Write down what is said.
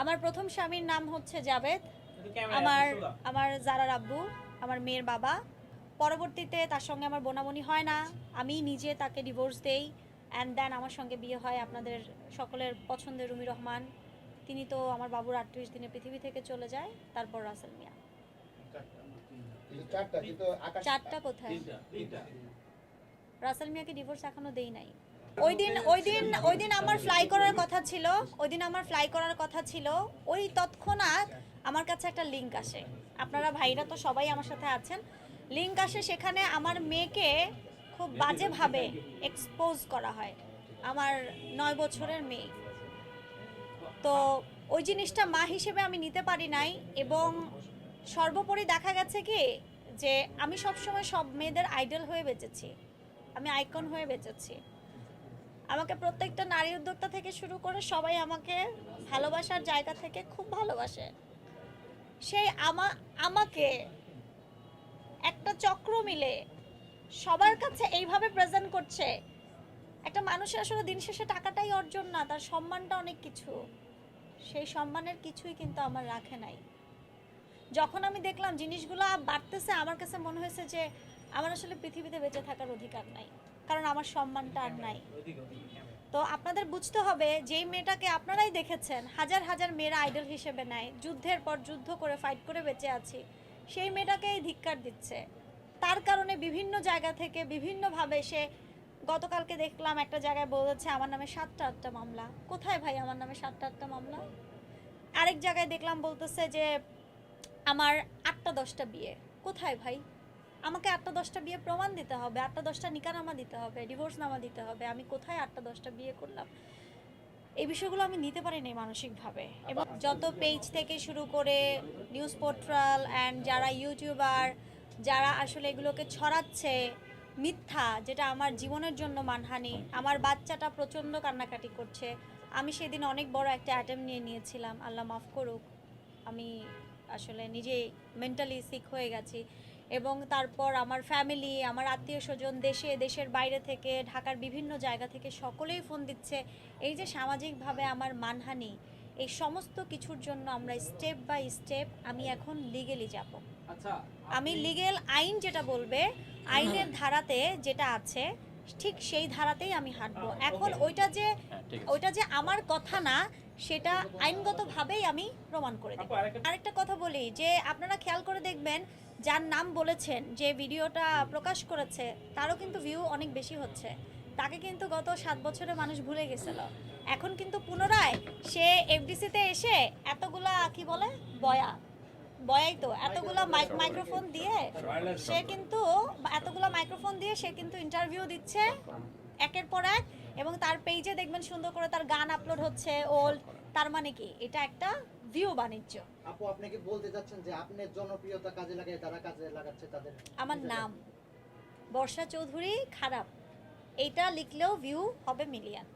আমার প্রথম স্বামীর নাম হচ্ছে জাভেদ আমার আমার জারার আব্বু আমার মেয়ের বাবা। পরবর্তীতে তার সঙ্গে আমার বোনাবনি হয় না। আমি নিজে তাকে ডিভোর্স দেই। অ্যান্ড দেন আমার সঙ্গে বিয়ে হয় আপনাদের সকলের পছন্দের রুমি রহমান। তিনি তো আমার বাবুর আটত্রিশ দিনে পৃথিবী থেকে চলে যায়। তারপর রাসেল মিয়া। চারটা কিন্তু আকাশ চারটা কোথায়? রাসেল মিয়াকে ডিভোর্স এখনও দেই নাই। ওই দিন ওই দিন ওই দিন আমার ফ্লাই করার কথা ছিল ওই দিন আমার ফ্লাই করার কথা ছিল, ওই তৎক্ষণাৎ আমার কাছে একটা লিংক আসে। আপনারা ভাইরা তো সবাই আমার সাথে আছেন। লিঙ্ক আসে সেখানে আমার মেয়েকে খুব বাজেভাবে এক্সপোজ করা হয়, আমার নয় বছরের মেয়ে। তো ওই জিনিসটা মা হিসেবে আমি নিতে পারি নাই এবং সর্বোপরি দেখা গেছে কি যে আমি সবসময় সব মেয়েদের আইডল হয়ে বেঁচেছি, আমি আইকন হয়ে বেঁচেছি। আমাকে প্রত্যেকটা নারী উদ্যোক্তা থেকে শুরু করে সবাই আমাকে ভালোবাসার জায়গা থেকে খুব ভালোবাসে। সেই আমা, আমাকে একটা চক্র মিলে সবার কাছে এইভাবে প্রেজেন্ট করছে। একটা মানুষের আসলে দিন শেষে টাকাটাই অর্জন না, তার সম্মানটা অনেক কিছু। সেই সম্মানের কিছুই কিন্তু আমার রাখে নাই। যখন আমি দেখলাম জিনিসগুলো বাড়তেছে, আমার কাছে মনে হয়েছে যে আমার আসলে পৃথিবীতে বেঁচে থাকার অধিকার নাই। কারণ আমার সম্মানটা আর নাই। তো আপনাদের বুঝতে হবে, যেই মেয়েটাকে আপনারাই দেখেছেন, হাজার হাজার মেয়েরা আইডল হিসেবে নেয়, যুদ্ধের পর যুদ্ধ করে ফাইট করে বেঁচে আছি, সেই মেয়েটাকেই ধিক্কার দিচ্ছে। তার কারণে বিভিন্ন জায়গা থেকে বিভিন্নভাবে সে, গতকালকে দেখলাম একটা জায়গায় বলেছে, আমার নামে সাতটা আটটা মামলা। কোথায় ভাই আমার নামে সাতটা আটটা মামলা? আরেক জায়গায় দেখলাম বলতেছে যে, আমার আটটা দশটা বিয়ে। কোথায় ভাই? আমাকে আটটা দশটা বিয়ে প্রমাণ দিতে হবে, আটটা দশটা নিকানামা দিতে হবে ডিভোর্স নামা দিতে হবে, আমি কোথায় আটটা দশটা বিয়ে করলাম? এই বিষয়গুলো আমি নিতে পারি পারিনি মানসিকভাবে। এবং যত পেজ থেকে শুরু করে নিউজ পোর্টাল অ্যান্ড যারা ইউটিউবার, যারা আসলে এগুলোকে ছড়াচ্ছে মিথ্যা, যেটা আমার জীবনের জন্য মানহানি, আমার বাচ্চাটা প্রচণ্ড কান্নাকাটি করছে, আমি সেদিন অনেক বড় একটা অ্যাটেম্প নিয়ে নিয়েছিলাম, আল্লাহ মাফ করুক, আমি আসলে নিজেই মেন্টালি সিক হয়ে গেছি। এবং তারপর আমার ফ্যামিলি আমার আত্মীয় স্বজন দেশে দেশের বাইরে থেকে ঢাকার বিভিন্ন জায়গা থেকে সকলেই ফোন দিচ্ছে। এই যে সামাজিকভাবে আমার মানহানি এই সমস্ত কিছুর জন্য আমরা স্টেপ বাই স্টেপ আমি এখন লিগেলি যাব। আচ্ছা আমি লিগেল আইন যেটা বলবে আইনের ধারাতে যেটা আছে ঠিক সেই ধারাতেই আমি হাঁটবো। এখন ওইটা যে ওইটা যে আমার কথা না সেটা আইনগতভাবেই আমি প্রমাণ করে দেব। আরেকটা কথা বলি যে আপনারা খেয়াল করে দেখবেন যার নাম বলেছেন যে ভিডিওটা প্রকাশ করেছে তারও কিন্তু ভিউ অনেক বেশি হচ্ছে। তাকে কিন্তু গত সাত বছরে মানুষ ভুলে গেছিল। এখন কিন্তু পুনরায় সে এফডিসিতে এসে এতগুলা কি বলে? বয়া। বয়াই তো এতগুলা মাইক্রোফোন দিয়ে সে কিন্তু এতগুলা মাইক্রোফোন দিয়ে সে কিন্তু ইন্টারভিউ দিচ্ছে একের পর এক এবং তার পেজে দেখবেন সুন্দর করে তার গান আপলোড হচ্ছে ওল্ড তার মানে কি? এটা একটা ভিউ বাণিজ্য। আপু আপনি কি বলতে চাচ্ছেন যে আপনার জনপ্রিয়তা কাজে লাগায় তারা কাজে লাগাচ্ছে তাদের আমার নাম বর্ষা চৌধুরী খারাপ। এইটা লিখলেও ভিউ হবে মিলিয়ন